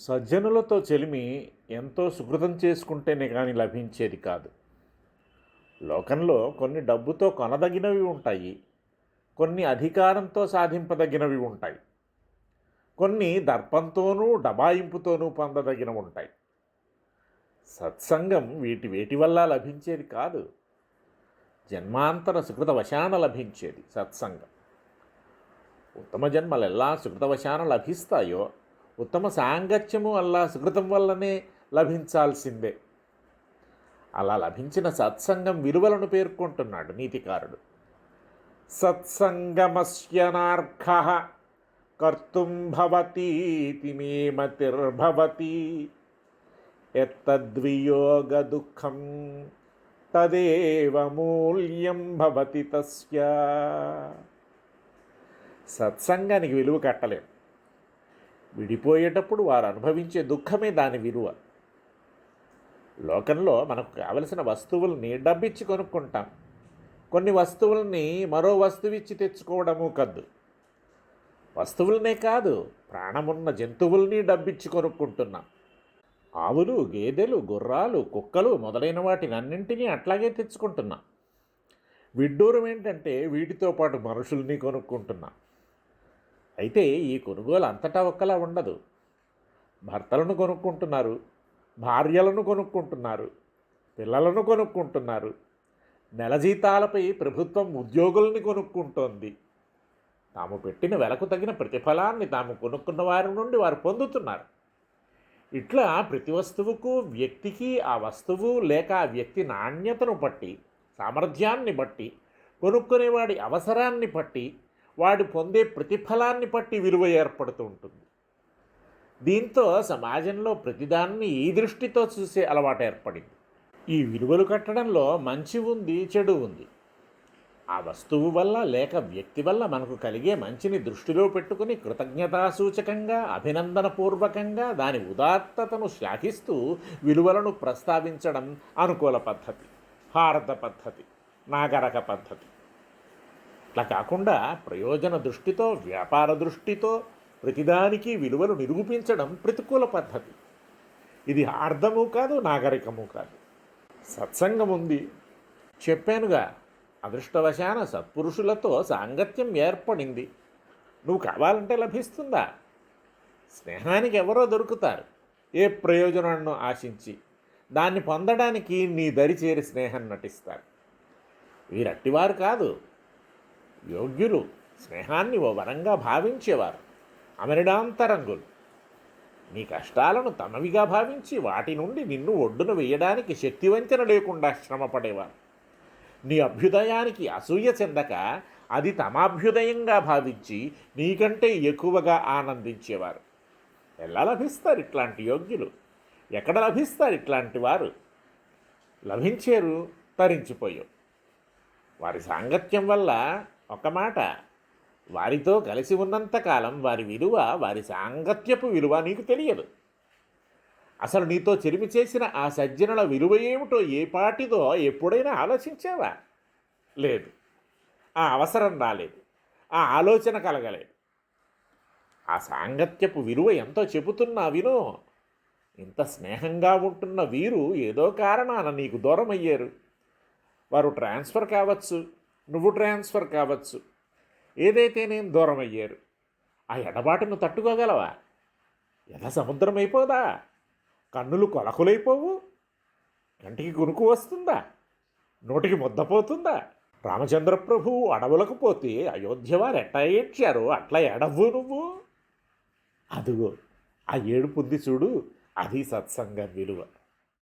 సజ్జనులతో చెలిమి ఎంతో సుకృతం చేసుకుంటేనే కానీ లభించేది కాదు. లోకంలో కొన్ని డబ్బుతో కొనదగినవి ఉంటాయి. కొన్ని అధికారంతో సాధింపదగినవి ఉంటాయి. కొన్ని దర్పంతోనూ డబాయింపుతోనూ పొందదగినవి ఉంటాయి. సత్సంగం వీటి వేటి వల్ల లభించేది కాదు. జన్మాంతర సుకృతవశాన లభించేది సత్సంగం. ఉత్తమ జన్మలు ఎలా సుకృతవశాన లభిస్తాయో ఉత్తమ సాంగత్యము అల్లా సుకృతం వల్లనే లభించాల్సిందే. అలా లభించిన సత్సంగం విలువలను పేర్కొంటున్నాడు నీతికారుడు. సత్సంగమస్యనార్ఘ కర్తుం భవతీతి మే మతిర్భవతి ఎత్తద్వియోగ దుఃఖం తదేవ మూల్యం భవతి తస్య. సత్సంగానికి విలువ కట్టలేం. విడిపోయేటప్పుడు వారు అనుభవించే దుఃఖమే దాని విలువ. లోకంలో మనకు కావలసిన వస్తువుల్ని డబ్బిచ్చి కొనుక్కుంటాం. కొన్ని వస్తువుల్ని మరో వస్తువిచ్చి తెచ్చుకోవడము కద్దు. వస్తువులనే కాదు ప్రాణమున్న జంతువుల్ని డబ్బిచ్చి కొనుక్కుంటున్నాం. ఆవులు గేదెలు గుర్రాలు కుక్కలు మొదలైన వాటిని అన్నింటినీ అట్లాగే తెచ్చుకుంటున్నాం. విడ్డూరం ఏంటంటే వీటితో పాటు మనుషుల్ని కొనుక్కుంటున్నాం. అయితే ఈ కొనుగోలు అంతటా ఒక్కలా ఉండదు. భర్తలను కొనుక్కుంటున్నారు భార్యలను కొనుక్కుంటున్నారు పిల్లలను కొనుక్కుంటున్నారు. నెల జీతాలపై ప్రభుత్వం ఉద్యోగుల్ని కొనుక్కుంటోంది. తాము పెట్టిన వెలకు తగిన ప్రతిఫలాన్ని తాము కొనుక్కున్న వారి నుండి వారు పొందుతున్నారు. ఇట్లా ప్రతి వస్తువుకు వ్యక్తికి ఆ వస్తువు లేక ఆ వ్యక్తి నాణ్యతను బట్టి సామర్థ్యాన్ని బట్టి కొనుక్కునేవాడి అవసరాన్ని బట్టి వాడు పొందే ప్రతిఫలాన్ని బట్టి విలువ ఏర్పడుతూ ఉంటుంది. దీంతో సమాజంలో ప్రతిదాన్ని ఈ దృష్టితో చూసే అలవాటు ఏర్పడింది. ఈ విలువలు కట్టడంలో మంచి ఉంది చెడు ఉంది. ఆ వస్తువు వల్ల లేక వ్యక్తి వల్ల మనకు కలిగే మంచిని దృష్టిలో పెట్టుకుని కృతజ్ఞతాసూచకంగా అభినందనపూర్వకంగా దాని ఉదాత్తతను శ్లాఘిస్తూ విలువలను ప్రస్తావించడం అనుకూల పద్ధతి భారత పద్ధతి నాగరక పద్ధతి. అట్లా కాకుండా ప్రయోజన దృష్టితో వ్యాపార దృష్టితో ప్రతిదానికి విలువలు నిరూపించడం ప్రతికూల పద్ధతి. ఇది ఆర్ధము కాదు నాగరికము కాదు. సత్సంగం ఉంది. చెప్పానుగా అదృష్టవశాన సత్పురుషులతో సాంగత్యం ఏర్పడింది. నువ్వు కావాలంటే లభిస్తుందా? స్నేహానికి ఎవరో దొరుకుతారు. ఏ ప్రయోజనాన్ని ఆశించి దాన్ని పొందడానికి నీ దరి చేరి స్నేహం నటిస్తారు. వీరట్టివారు కాదు యోగ్యులు స్నేహాన్ని ఓ వరంగా భావించేవారు. అమరిడాంతరంగులు. నీ కష్టాలను తమవిగా భావించి వాటి నుండి నిన్ను ఒడ్డున వేయడానికి శక్తివంచన లేకుండా శ్రమపడేవారు. నీ అభ్యుదయానికి అసూయ చెందక అది తమాభ్యుదయంగా భావించి నీకంటే ఎక్కువగా ఆనందించేవారు. ఎలా లభిస్తారు ఇట్లాంటి యోగ్యులు? ఎక్కడ లభిస్తారు ఇట్లాంటి వారు? లభించేరు తరించిపోయావు. వారి సాంగత్యం వల్ల ఒక మాట. వారితో కలిసి ఉన్నంతకాలం వారి విలువ వారి సాంగత్యపు విలువ నీకు తెలియదు. అసలు నీతో చెరిమి చేసిన ఆ సజ్జనుల విలువ ఏమిటో ఏ పాటిదో ఎప్పుడైనా ఆలోచించావా? లేదు. ఆ అవసరం రాలేదు. ఆ ఆలోచన కలగలేదు. ఆ సాంగత్యపు విలువ ఎంతో చెబుతున్నా విను. ఇంత స్నేహంగా ఉంటున్న వీరు ఏదో కారణాన నీకు దూరం అయ్యారు వారు ట్రాన్స్ఫర్ కావచ్చు. నువ్వు ట్రాన్స్ఫర్ కావచ్చు. ఏదైతే నేను దూరం అయ్యారు ఆ ఎడబాటును తట్టుకోగలవా? ఎలా సముద్రం అయిపోదా? కన్నులు కొలకులైపోవు? కంటికి గురుకు వస్తుందా? నోటికి ముద్దపోతుందా రామచంద్ర ప్రభువు అడవులకు పోతే అయోధ్య వారు ఎట్టా ఏడ్చారో అట్లా ఎడవు నువ్వు? అదుగో ఆ ఏడుపుంది చూడు అది సత్సంగ విలువ.